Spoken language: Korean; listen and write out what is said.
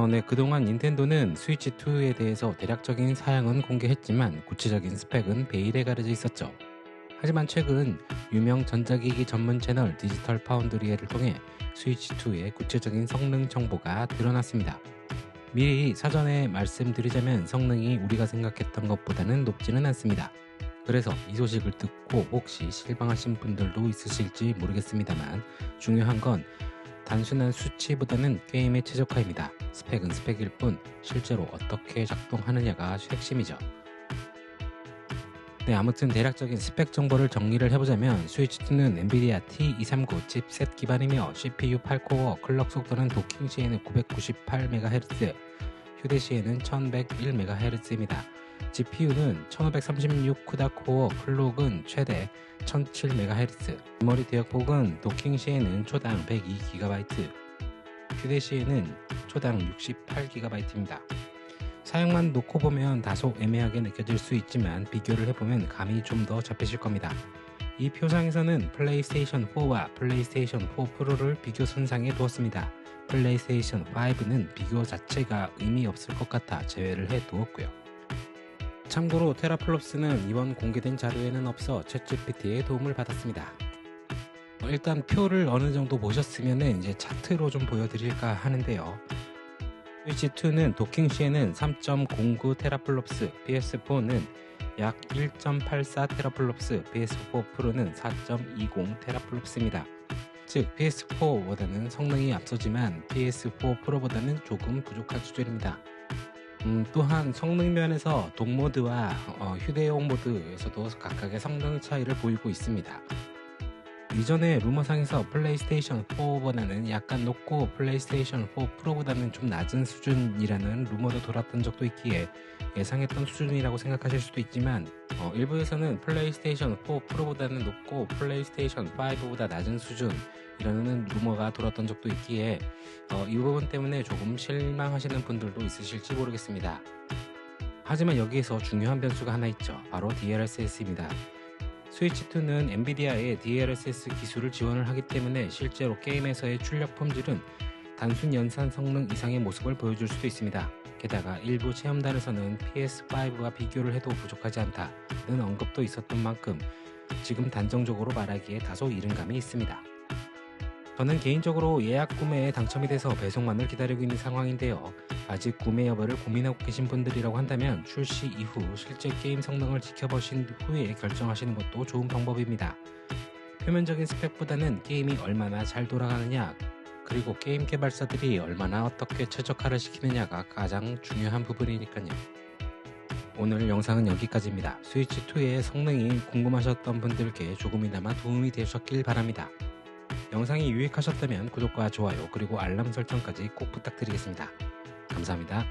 어, 네, 그동안 닌텐도는 스위치2에 대해서 대략적인 사양은 공개했지만 구체적인 스펙은 베일에 가려져 있었죠. 하지만 최근 유명 전자기기 전문 채널 디지털 파운드리에를 통해 스위치2의 구체적인 성능 정보가 드러났습니다. 미리 사전에 말씀드리자면 성능이 우리가 생각했던 것보다는 높지는 않습니다. 그래서 이 소식을 듣고 혹시 실망하신 분들도 있으실지 모르겠습니다만 중요한 건 단순한 수치보다는 게임의 최적화입니다. 스펙은 스펙일 뿐 실제로 어떻게 작동하느냐가 핵심이죠. 네, 아무튼 대략적인 스펙 정보를 정리를 해보자면 스위치2는 엔비디아 T239 칩셋 기반이며 CPU 8코어, 클럭 속도는 도킹 시에는 998MHz, 휴대 시에는 1101MHz입니다. GPU는 1536 쿠다 코어 클록은 최대 1007MHz 메모리 대역폭은 도킹 시에는 초당 102GB 휴대 시에는 초당 68GB입니다. 사용만 놓고 보면 다소 애매하게 느껴질 수 있지만 비교를 해보면 감이 좀 더 잡히실 겁니다. 이 표상에서는 플레이스테이션 4와 플레이스테이션 4 프로를 비교 선상에 두었습니다. 플레이스테이션 5는 비교 자체가 의미 없을 것 같아 제외를 해 두었고요 참고로 테라플롭스는 이번 공개된 자료에는 없어 챗GPT의 도움을 받았습니다. 어, 일단 표를 어느 정도 보셨으면 이제 차트로 좀 보여드릴까 하는데요. 스위치2는 도킹 시에는 3.09 테라플롭스, PS4는 약 1.84 테라플롭스, PS4 프로는 4.20 테라플롭스입니다. 즉 PS4보다는 성능이 앞서지만 PS4 프로보다는 조금 부족한 수준입니다. 음, 또한 성능 면에서 동모드와 어, 휴대용 모드에서도 각각의 성능 차이를 보이고 있습니다. 이전에 루머상에서 플레이스테이션 4보다는 약간 높고 플레이스테이션 4 프로보다는 좀 낮은 수준이라는 루머도 돌았던 적도 있기에 예상했던 수준이라고 생각하실 수도 있지만 어, 일부에서는 플레이스테이션 4 프로보다는 높고 플레이스테이션 5보다 낮은 수준 이라는 루머가 돌았던 적도 있기에 어, 이 부분 때문에 조금 실망하시는 분들도 있으실지 모르겠습니다. 하지만 여기에서 중요한 변수가 하나 있죠. 바로 DLSS입니다. 스위치2는 엔비디아의 DLSS 기술을 지원을 하기 때문에 실제로 게임에서의 출력 품질은 단순 연산 성능 이상의 모습을 보여줄 수도 있습니다. 게다가 일부 체험단에서는 PS5와 비교를 해도 부족하지 않다는 언급도 있었던 만큼 지금 단정적으로 말하기에 다소 이른 감이 있습니다. 저는 개인적으로 예약 구매에 당첨이 돼서 배송만을 기다리고 있는 상황인데요. 아직 구매 여부를 고민하고 계신 분들이라고 한다면 출시 이후 실제 게임 성능을 지켜보신 후에 결정하시는 것도 좋은 방법입니다. 표면적인 스펙보다는 게임이 얼마나 잘 돌아가느냐, 그리고 게임 개발사들이 얼마나 어떻게 최적화를 시키느냐가 가장 중요한 부분이니까요. 오늘 영상은 여기까지입니다. 스위치2의 성능이 궁금하셨던 분들께 조금이나마 도움이 되셨길 바랍니다. 영상이 유익하셨다면 구독과 좋아요 그리고 알람 설정까지 꼭 부탁드리겠습니다. 감사합니다.